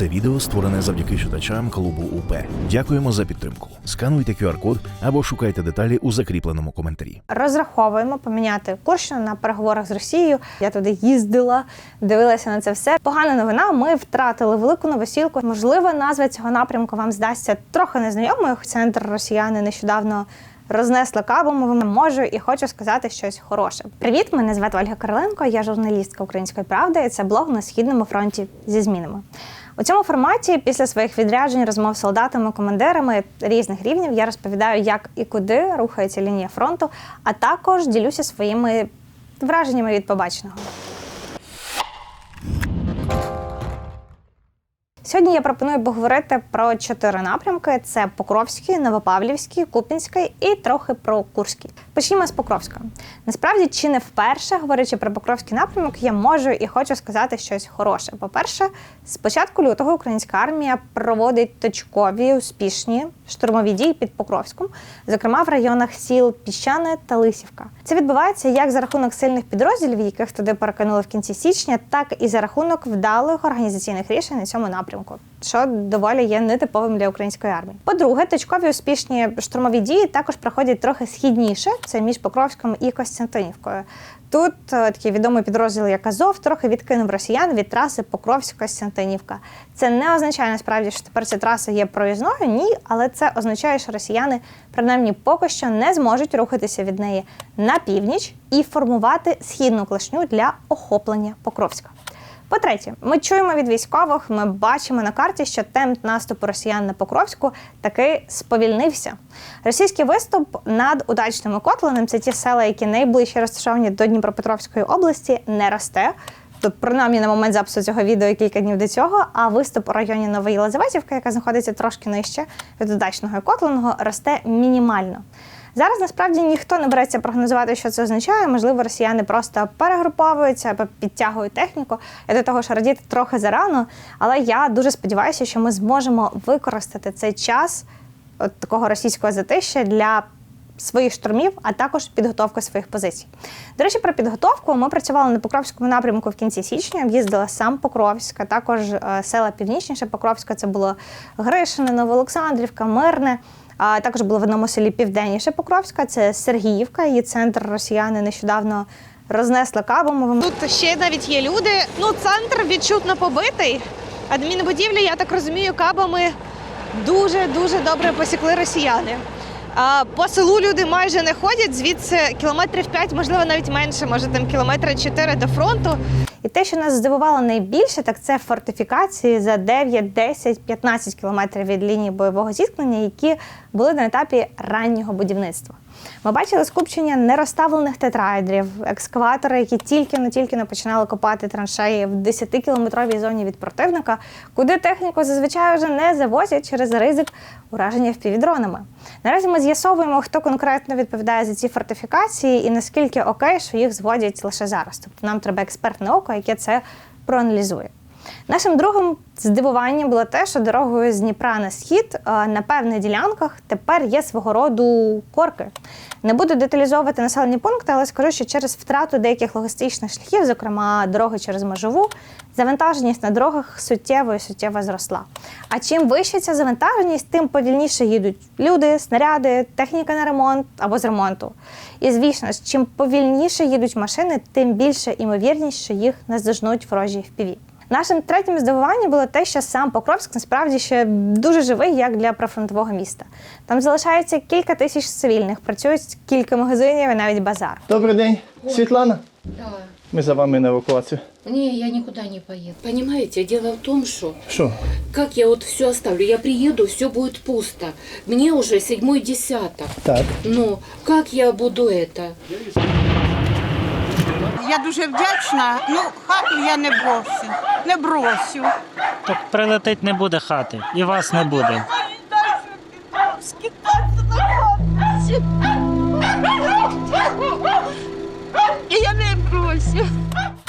Це відео створене завдяки читачам клубу УП. Дякуємо за підтримку. Скануйте QR-код або шукайте деталі у закріпленому коментарі. Розраховуємо поміняти Курщину на переговорах з Росією. Я туди їздила, дивилася на це все. Погана новина. Ми втратили велику новосілку. Можливо, назва цього напрямку вам здасться трохи незнайомою. Центр росіяни нещодавно. Рознесли кабом, можу і хочу сказати щось хороше. Привіт, мене звати Ольга Короленко, я журналістка української правди. і Це блог на східному фронті зі змінами. У цьому форматі, після своїх відряджень, розмов з солдатами, командирами різних рівнів, я розповідаю, як і куди рухається лінія фронту, а також ділюся своїми враженнями від побаченого. Сьогодні я пропоную поговорити про чотири напрямки: це Покровський, Новопавлівський, Купінський і трохи про Курський. Почнімо з Покровська. Насправді, чи не вперше, говорячи про Покровський напрямок, я можу і хочу сказати щось хороше. По-перше, з початку лютого українська армія проводить точкові успішні штурмові дії під Покровськом, зокрема в районах сіл Піщане та Лисівка. Це відбувається як за рахунок сильних підрозділів, яких туди перекинули в кінці січня, так і за рахунок вдалих організаційних рішень на цьому напрямку, що доволі є нетиповим для української армії. По-друге, точкові успішні штурмові дії також проходять трохи східніше. Це між Покровськом і Костянтинівкою. Тут е, такий відомий підрозділ, як Азов, трохи відкинув росіян від траси Покровськ-Костянтинівка. Це не означає насправді, що тепер ця траса є проїзною, ні, але це означає, що росіяни принаймні поки що не зможуть рухатися від неї на північ і формувати східну клешню для охоплення Покровська. По-третє, ми чуємо від військових, ми бачимо на карті, що темп наступу росіян на Покровську таки сповільнився. Російський виступ над удачним і Котлиним, це ті села, які найближче розташовані до Дніпропетровської області, не росте. Тобто, принаймні на момент запису цього відео кілька днів до цього, а виступ у районі Нової Єлизаветівка, яка знаходиться трошки нижче від удачного і Котлиного, росте мінімально. Зараз насправді ніхто не береться прогнозувати, що це означає. Можливо, росіяни просто перегруповуються або підтягують техніку. Я до того ж радіти трохи зарано, але я дуже сподіваюся, що ми зможемо використати цей час от такого російського затища для. Своїх штурмів, а також підготовки своїх позицій. До речі, про підготовку ми працювали на Покровському напрямку в кінці січня. Їздила сам Покровська, також е, села північніше Покровська. Це було Гришине, Новоолександрівка, Мирне. А також було в одному селі південніше Покровська, це Сергіївка. Її центр росіяни нещодавно рознесли кабом. Тут ще навіть є люди. Ну, центр відчутно побитий. Адмінбудівлі, я так розумію, кабами дуже дуже добре посікли росіяни. По селу люди майже не ходять. Звідси кілометрів 5, можливо, навіть менше, може там кілометри 4 до фронту. І те, що нас здивувало найбільше, так це фортифікації за 9, 10, 15 кілометрів від лінії бойового зіткнення, які були на етапі раннього будівництва. Ми бачили скупчення нерозставлених тетрайдерів, екскаватори, які тільки не тільки не починали копати траншеї в 10-кілометровій зоні від противника, куди техніку зазвичай вже не завозять через ризик ураження впівдронами. Наразі ми з'ясовуємо, хто конкретно відповідає за ці фортифікації і наскільки окей, що їх зводять лише зараз. Тобто нам треба експертне око, яке це проаналізує. Нашим другим здивуванням було те, що дорогою з Дніпра на схід е, на певних ділянках тепер є свого роду корки. Не буду деталізовувати населені пункти, але скажу, що через втрату деяких логістичних шляхів, зокрема дороги через межову, завантаженість на дорогах суттєво і суттєво зросла. А чим вища ця завантаженість, тим повільніше їдуть люди, снаряди, техніка на ремонт або з ремонту. І звісно чим повільніше їдуть машини, тим більше імовірність, що їх наздожнуть ворожі впіві. Нашим третім здивуванням було те, що сам Покровськ насправді ще дуже живий, як для прифронтового міста. Там залишається кілька тисяч цивільних, працюють кілька магазинів і навіть базар. Добрий день, Світлана. Да. Ми за вами на евакуацію. Не, я никуда не поеду. Понимаете, дело в том, что Що? как я вот все оставлю, я приеду, все будет пусто. Мне уже седьмой десяток. Так. Ну, как я буду это? Я дуже вдячна. Ну, хату я не брошу. Не бросю. Так прилетить не буде хати, і вас не буде. На. І я не брошу.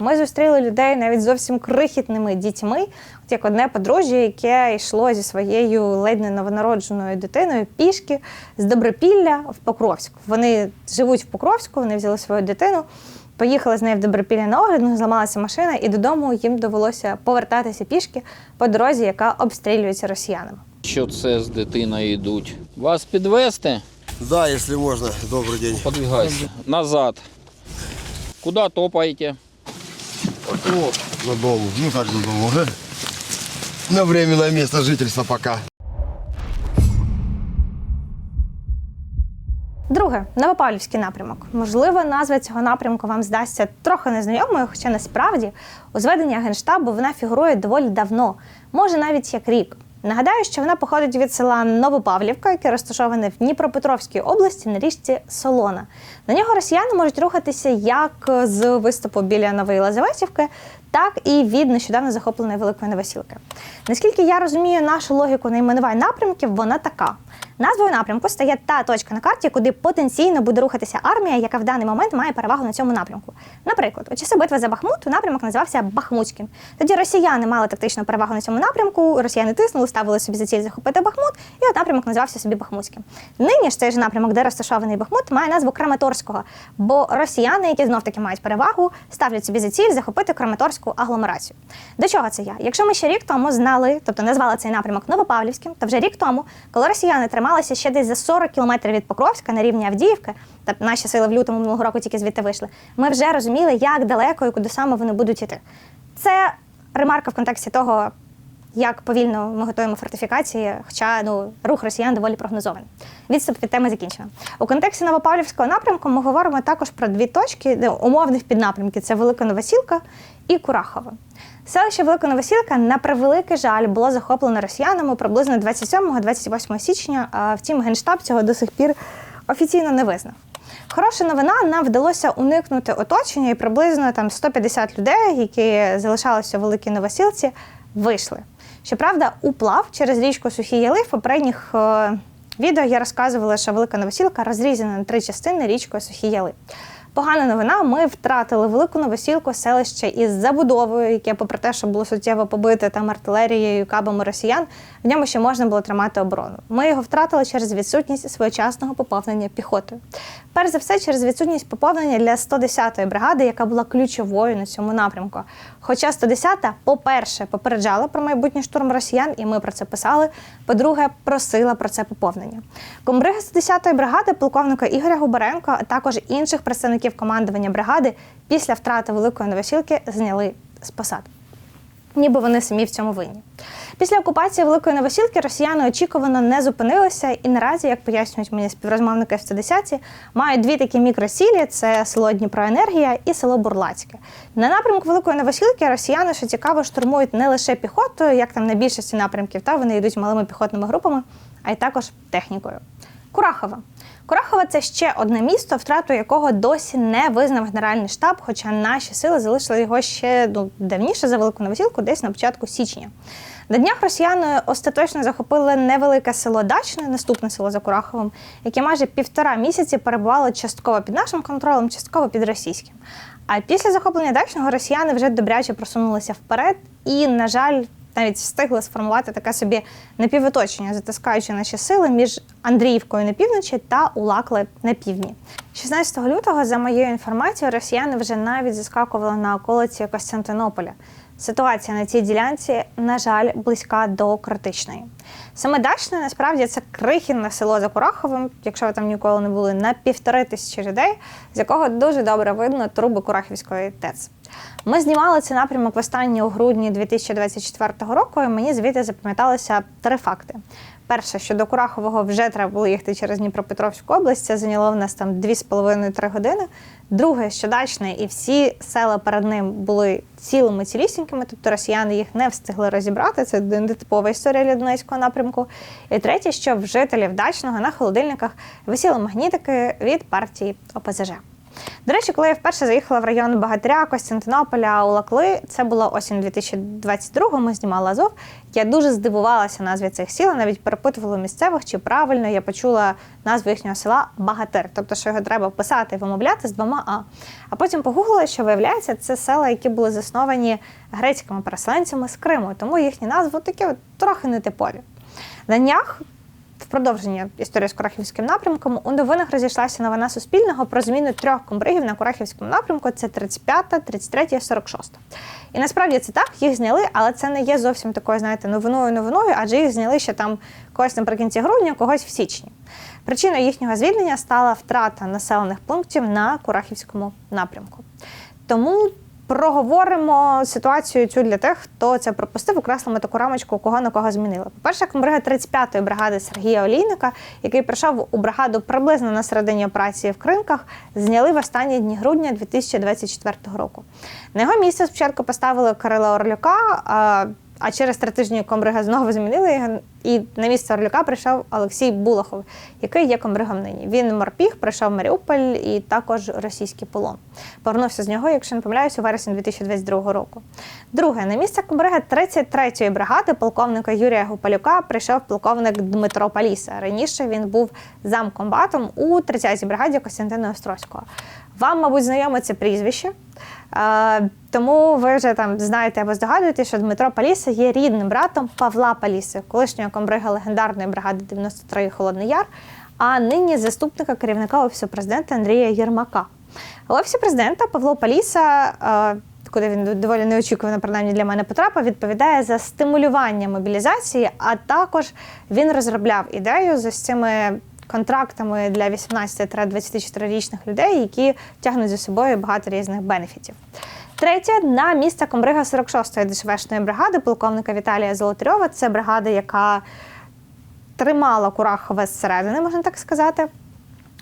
Ми зустріли людей навіть зовсім крихітними дітьми, от як одне подружжя, яке йшло зі своєю ледь не новонародженою дитиною пішки з Добропілля в Покровськ. Вони живуть в Покровську, вони взяли свою дитину. Поїхали з нею в Добропілля на огляд, ну, зламалася машина, і додому їм довелося повертатися пішки по дорозі, яка обстрілюється росіянами. Що це з дитиною йдуть? Вас підвести? Да, если можно. Добрый день. Подвигайся. Назад. Куди топаєте? Вот, на дому. Ну как на дому? ага. На временное место жительства пока. Друге, Новопавлівський напрямок. Можливо, назва цього напрямку вам здасться трохи незнайомою, хоча насправді у зведенні Генштабу вона фігурує доволі давно, може навіть як рік. Нагадаю, що вона походить від села Новопавлівка, яке розташоване в Дніпропетровській області на річці Солона. На нього росіяни можуть рухатися як з виступу біля Нової Лазаветівки, так і від нещодавно захопленої Великої Новосілки. Наскільки я розумію нашу логіку найменувань напрямків, вона така. Назвою напрямку стає та точка на карті, куди потенційно буде рухатися армія, яка в даний момент має перевагу на цьому напрямку. Наприклад, у часи битви за Бахмут напрямок називався Бахмутським. Тоді росіяни мали тактичну перевагу на цьому напрямку. Росіяни тиснули, ставили собі за ціль захопити Бахмут, і от напрямок називався собі Бахмутським. Нині ж цей же напрямок, де розташований Бахмут, має назву Краматорського, бо росіяни, які знов таки мають перевагу, ставлять собі за ціль захопити Краматорську агломерацію. До чого це я? Якщо ми ще рік тому знали, тобто назвали цей напрямок Новопавлівським, то вже рік тому, коли росіяни трималися ще десь за 40 кілометрів від Покровська на рівні Авдіївки, та наші сили в лютому минулого року тільки звідти вийшли, ми вже розуміли, як далеко і куди саме вони будуть іти. Це ремарка в контексті того, як повільно ми готуємо фортифікації, хоча ну рух росіян доволі прогнозований. Відступ від теми закінчено. У контексті Новопавлівського напрямку ми говоримо також про дві точки умовних піднапрямки: це Велика Новосілка і Курахова. Селище Велика Новосілка, на превеликий жаль, було захоплено росіянами приблизно 27-28 січня. А втім, генштаб цього до сих пір офіційно не визнав. Хороша новина, нам вдалося уникнути оточення, і приблизно там 150 людей, які залишалися у Великій Новосілці, вийшли. Щоправда, уплав через річку Сухі Яли в попередніх е, відео я розказувала, що Велика Новосілка розрізана на три частини річкою Сухі Яли. Погана новина, ми втратили велику новосілку селище із забудовою, яке, попри те, що було суттєво побите там артилерією, кабами росіян, в ньому ще можна було тримати оборону. Ми його втратили через відсутність своєчасного поповнення піхотою. Перш за все, через відсутність поповнення для 110-ї бригади, яка була ключовою на цьому напрямку. Хоча 110-та, по-перше, попереджала про майбутній штурм росіян, і ми про це писали. По-друге, просила про це поповнення. Комбриги 110-ї бригади, полковника Ігоря Губаренко, а також інших представників командування бригади після втрати Великої Новосілки зняли з посад ніби вони самі в цьому винні. Після окупації Великої Новосілки росіяни очікувано не зупинилися і наразі, як пояснюють мені співрозмовники в 110 мають дві такі мікросілі: це село Дніпроенергія і село Бурлацьке. На напрямку Великої Новосілки росіяни, що цікаво, штурмують не лише піхотою, як там на більшості напрямків, та вони йдуть малими піхотними групами, а й також технікою. Курахова. Курахова це ще одне місто, втрату якого досі не визнав Генеральний штаб, хоча наші сили залишили його ще ну, давніше за Велику Новосілку, десь на початку січня. На днях росіяни остаточно захопили невелике село Дачне, наступне село за Кураховим, яке майже півтора місяці перебувало частково під нашим контролем, частково під російським. А після захоплення дачного росіяни вже добряче просунулися вперед і, на жаль, навіть встигли сформувати таке собі напівоточення, затискаючи наші сили між Андріївкою на півночі та Улакли на півдні. 16 лютого, за моєю інформацією, росіяни вже навіть заскакували на околиці Костянтинополя. Ситуація на цій ділянці, на жаль, близька до критичної. Саме Дачне насправді це крихінне село за Кураховим, якщо ви там ніколи не були, на півтори тисячі людей, з якого дуже добре видно труби Курахівської ТЕЦ. Ми знімали цей напрямок востаннє у грудні 2024 року, і мені звідти запам'яталося три факти. Перше, що до Курахового вже треба було їхати через Дніпропетровську область, це зайняло в нас там 2,5-3 години. Друге, що Дачне і всі села перед ним були цілими цілісінькими, тобто росіяни їх не встигли розібрати. Це типова історія для Донецького напрямку. І третє, що в жителів Дачного на холодильниках висіли магнітики від партії ОПЗЖ. До речі, коли я вперше заїхала в район Багатря, Костянтинополя, Улакли, це була осінь 2022-го, ми знімали Азов. Я дуже здивувалася назві цих сіл, навіть перепитувала місцевих, чи правильно я почула назву їхнього села Багатир, тобто, що його треба писати і вимовляти з двома А. А потім погуглила, що виявляється, це села, які були засновані грецькими переселенцями з Криму, тому їхні назви такі от трохи нетипові. На днях в продовження історії з Курахівським напрямком у новинах розійшлася новина Суспільного про зміну трьох комбригів на Курахівському напрямку. Це 35, 33 і 46. І насправді це так, їх зняли, але це не є зовсім такою, знаєте, новиною новиною, адже їх зняли ще там когось наприкінці грудня, когось в січні. Причиною їхнього звільнення стала втрата населених пунктів на Курахівському напрямку. Тому проговоримо ситуацію цю для тих, хто це пропустив, окреслимо таку рамочку, кого на кого змінили. По-перше, комбрига 35-ї бригади Сергія Олійника, який прийшов у бригаду приблизно на середині операції в Кринках, зняли в останні дні грудня 2024 року. На його місце спочатку поставили Кирила Орлюка. А через три тижні комбрига знову змінили його, і на місце Орлюка прийшов Олексій Булахов, який є комбригом нині. Він морпіг, прийшов в Маріуполь і також російський полон. Повернувся з нього, якщо не помиляюся, у вересні 2022 року. Друге, на місце комбрига 33-ї бригади полковника Юрія Гупалюка прийшов полковник Дмитро Паліса. Раніше він був замкомбатом у 30-й бригаді Костянтина Острозького. Вам, мабуть, знайоме це прізвище. Тому ви вже там знаєте або здогадуєтесь, що Дмитро Паліса є рідним братом Павла Паліси, колишнього комбрига легендарної бригади 93 Холодний Яр, а нині заступника керівника офісу президента Андрія Єрмака. Офісі президента Павло Паліса. Куди він доволі неочікувано, принаймні для мене потрапив, відповідає за стимулювання мобілізації, а також він розробляв ідею з цими контрактами для 18-24-річних людей, які тягнуть за собою багато різних бенефітів. Третє на місце комбрига 46-ї ДШВшної бригади полковника Віталія Золотарьова. Це бригада, яка тримала Курахове зсередини, можна так сказати.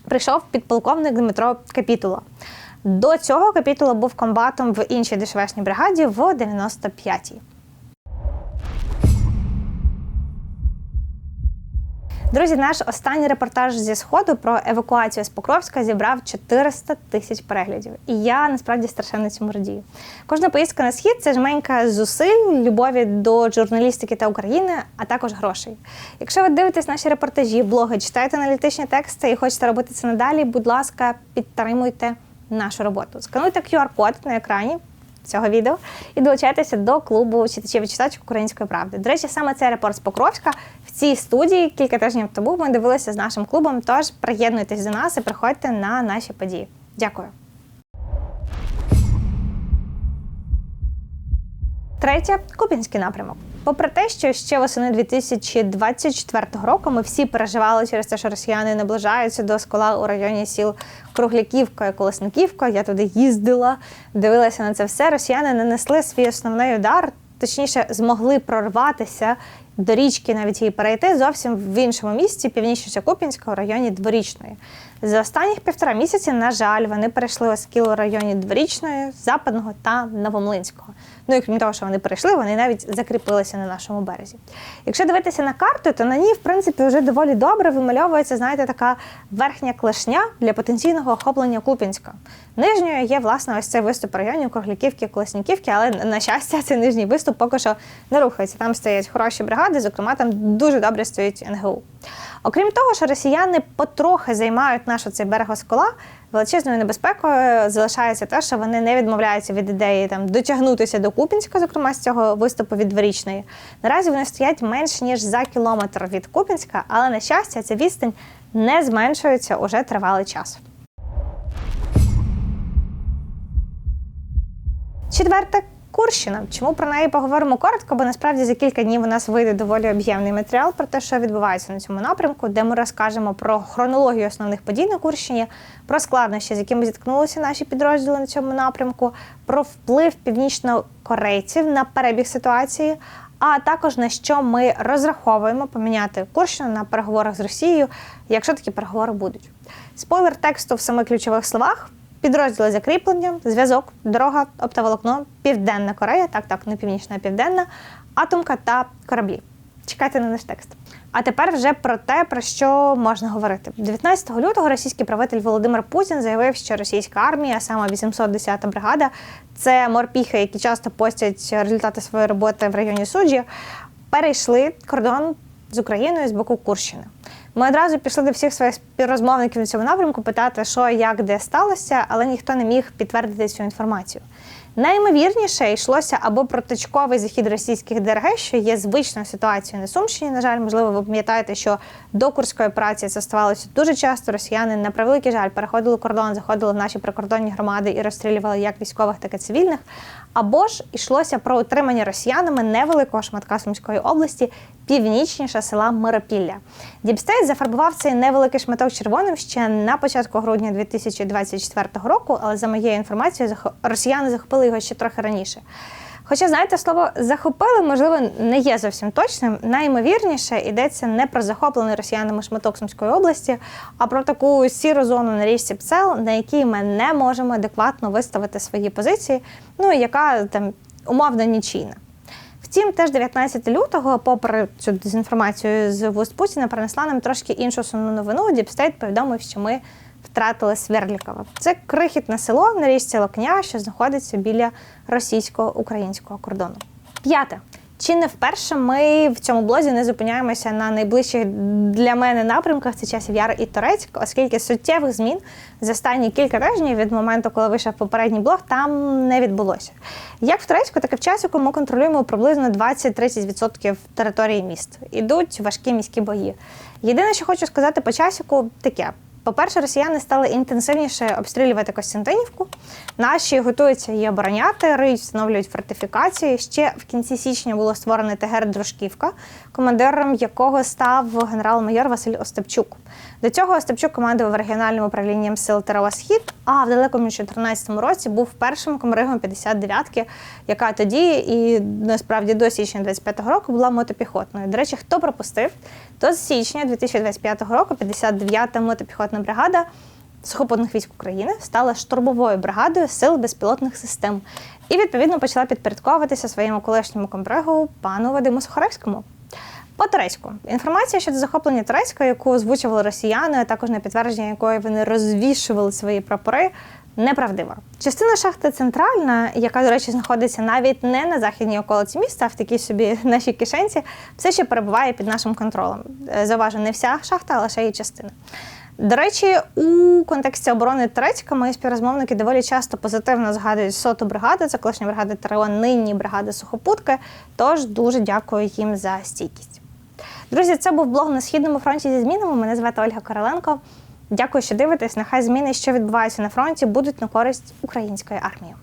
Прийшов підполковник Дмитро Капітула. До цього Капітула був комбатом в іншій ДШВшній бригаді в 95-й. Друзі, наш останній репортаж зі сходу про евакуацію з Покровська зібрав 400 тисяч переглядів. І я насправді страшенно цьому радію. Кожна поїздка на схід це жменька зусиль, любові до журналістики та України, а також грошей. Якщо ви дивитесь наші репортажі, блоги, читаєте аналітичні тексти і хочете робити це надалі, будь ласка, підтримуйте нашу роботу. Скануйте QR-код на екрані цього відео і долучайтеся до клубу читачів і читачок Української правди. До речі, саме цей репорт з Покровська цій студії кілька тижнів тому ми дивилися з нашим клубом. Тож приєднуйтесь до нас і приходьте на наші події. Дякую. Третє Купінський напрямок. Попри те, що ще восени 2024 року ми всі переживали через те, що росіяни наближаються до скола у районі сіл Кругляківка і Колесниківка. Я туди їздила, дивилася на це все. Росіяни нанесли свій основний удар, точніше, змогли прорватися до річки, навіть її перейти зовсім в іншому місці, північніше купінського районі Дворічної. За останніх півтора місяці, на жаль, вони перейшли Оскіл у районі Дворічної, Западного та Новомлинського. Ну і крім того, що вони перейшли, вони навіть закріпилися на нашому березі. Якщо дивитися на карту, то на ній, в принципі, вже доволі добре вимальовується, знаєте, така верхня клешня для потенційного охоплення Купінська. Нижньою є, власне, ось цей виступ районів Кругляківки, Колесніківки, але, на щастя, цей нижній виступ поки що не рухається. Там стоять хороші бригади, зокрема, там дуже добре стоїть НГУ. Окрім того, що росіяни потрохи займають наш цей берег Оскола, величезною небезпекою залишається те, що вони не відмовляються від ідеї там дотягнутися до Купінська, зокрема з цього виступу від Дворічної. Наразі вони стоять менш ніж за кілометр від Купінська, але на щастя, ця відстань не зменшується уже тривалий час. Четверте. Курщина. Чому про неї поговоримо коротко? Бо насправді за кілька днів у нас вийде доволі об'ємний матеріал про те, що відбувається на цьому напрямку, де ми розкажемо про хронологію основних подій на Курщині, про складнощі, з якими зіткнулися наші підрозділи на цьому напрямку, про вплив північнокорейців на перебіг ситуації. А також на що ми розраховуємо поміняти Курщину на переговорах з Росією, якщо такі переговори будуть. Спойлер тексту в самих ключових словах. Підрозділи закріплення, зв'язок, дорога, оптоволокно, Південна Корея, так, так, не північна, а південна, атомка та кораблі. Чекайте на наш текст. А тепер вже про те, про що можна говорити. 19 лютого російський правитель Володимир Путін заявив, що російська армія, а саме 810-та бригада, це морпіхи, які часто постять результати своєї роботи в районі суджі, перейшли кордон з Україною з боку Курщини. Ми одразу пішли до всіх своїх співрозмовників на цьому напрямку питати, що як де сталося, але ніхто не міг підтвердити цю інформацію. Наймовірніше йшлося або про точковий захід російських ДРГ, що є звичною ситуацією на Сумщині. На жаль, можливо, ви пам'ятаєте, що до Курської операції це ставалося дуже часто. Росіяни на превеликий жаль переходили кордон, заходили в наші прикордонні громади і розстрілювали як військових, так і цивільних. Або ж йшлося про утримання росіянами невеликого шматка Сумської області, північніше села Миропілля. Діпстейт зафарбував цей невеликий шматок червоним ще на початку грудня 2024 року, але за моєю інформацією, росіяни захопили його ще трохи раніше. Хоча, знаєте, слово захопили, можливо, не є зовсім точним. Найімовірніше йдеться не про захоплений росіянами шматок Сумської області, а про таку сіру зону на річці Пцел, на якій ми не можемо адекватно виставити свої позиції, ну яка там умовно нічийна. Втім, теж 19 лютого, попри цю дезінформацію з вуст Путіна, принесла нам трошки іншу сумну новину. Діпстейт повідомив, що ми втратили Сверлікова. Це крихітне село на річці Локня, що знаходиться біля російсько-українського кордону. П'яте. Чи не вперше ми в цьому блозі не зупиняємося на найближчих для мене напрямках це часів Яр і Торецьк, оскільки суттєвих змін за останні кілька тижнів від моменту, коли вийшов попередній блог, там не відбулося. Як в Турецьку, так і в Часіку ми контролюємо приблизно 20-30% території міст. Ідуть важкі міські бої. Єдине, що хочу сказати по часіку, таке. По-перше, росіяни стали інтенсивніше обстрілювати Костянтинівку. Наші готуються її обороняти, риють, встановлюють фортифікації. Ще в кінці січня було створено ТГР Дружківка, командиром якого став генерал-майор Василь Остапчук. До цього Остапчук командував регіональним управлінням сил ТРО Схід, а в далекому 2014 році був першим командиром 59-ки, яка тоді і насправді до січня 25-го року була мотопіхотною. До речі, хто пропустив, то з січня 2025 року 59-та мотопіхотна бригада сухопутних військ України стала штурмовою бригадою сил безпілотних систем і відповідно почала підпорядковуватися своєму колишньому комбригу пану Вадиму Сухаревському. По Турецьку. Інформація щодо захоплення Турецька, яку озвучували росіяни, а також на підтвердження якої вони розвішували свої прапори, неправдива. Частина шахти центральна, яка, до речі, знаходиться навіть не на західній околиці міста, а в такій собі нашій кишенці, все ще перебуває під нашим контролем. Е, Заважу, не вся шахта, а лише її частина. До речі, у контексті оборони Турецька мої співрозмовники доволі часто позитивно згадують соту бригаду, це колишня бригада ТРО, нині бригада сухопутки. Тож дуже дякую їм за стійкість. Друзі, це був блог на східному фронті зі змінами. Мене звати Ольга Короленко. Дякую, що дивитесь. Нехай зміни, що відбуваються на фронті, будуть на користь української армії.